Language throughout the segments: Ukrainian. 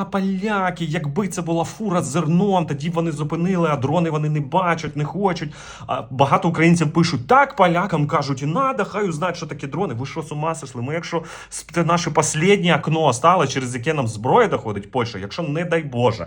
да, поляки, якби це була фура з зерном, тоді б вони зупинили, а дрони вони не бачать, не хочуть. А багато українців пишуть, так, полякам кажуть, і надо, хай узнають, що таке дрони. Ви що з ума сошли? Ми якщо це наше останнє окно стало, через яке нам зброя доходить Польща, якщо не дай Боже.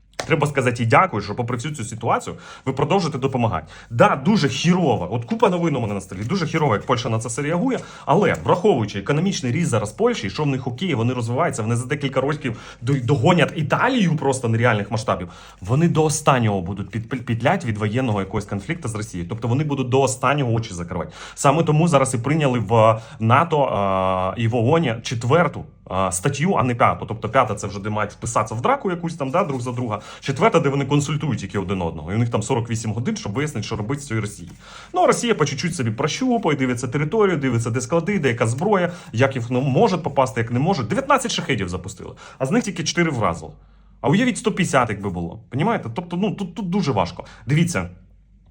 Треба сказати їй дякую, що попри всю цю ситуацію ви продовжуєте допомагати. Да, дуже хірово. От купа новин у мене на столі. Дуже хірово, як Польща на це реагує. Але враховуючи економічний ріст зараз Польщі, що в них окей, вони розвиваються, вони за декілька років до- догонять Італію просто нереальних масштабів. Вони до останнього будуть під, підлять від воєнного якогось конфлікту з Росією. Тобто вони будуть до останнього очі закривати. Саме тому зараз і прийняли в НАТО а, і в ООН четверту статтю, а не п'яту. Тобто п'ята це вже де мають вписатися в драку якусь там, да, друг за друга. Четверта, де вони консультують тільки один одного. І у них там 48 годин, щоб вияснити, що робити з цією Росією. Ну а Росія по чуть-чуть собі прощупує, дивиться територію, дивиться, де склади, де яка зброя, як їх ну, може попасти, як не можуть. 19 шахедів запустили, а з них тільки 4 вразили. А уявіть 150, якби було. Понімаєте? Тобто, ну тут, тут дуже важко. Дивіться.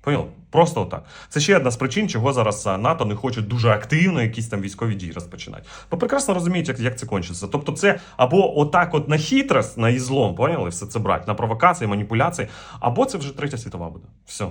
Понял? Просто отак. Це ще одна з причин, чого зараз НАТО не хоче дуже активно якісь там військові дії розпочинати. Бо прекрасно розуміють, як, як це кончиться. Тобто, це або отак, от на хитрость, на ізлом, поняли, все це брати, на провокації, маніпуляції, або це вже третя світова буде. Все.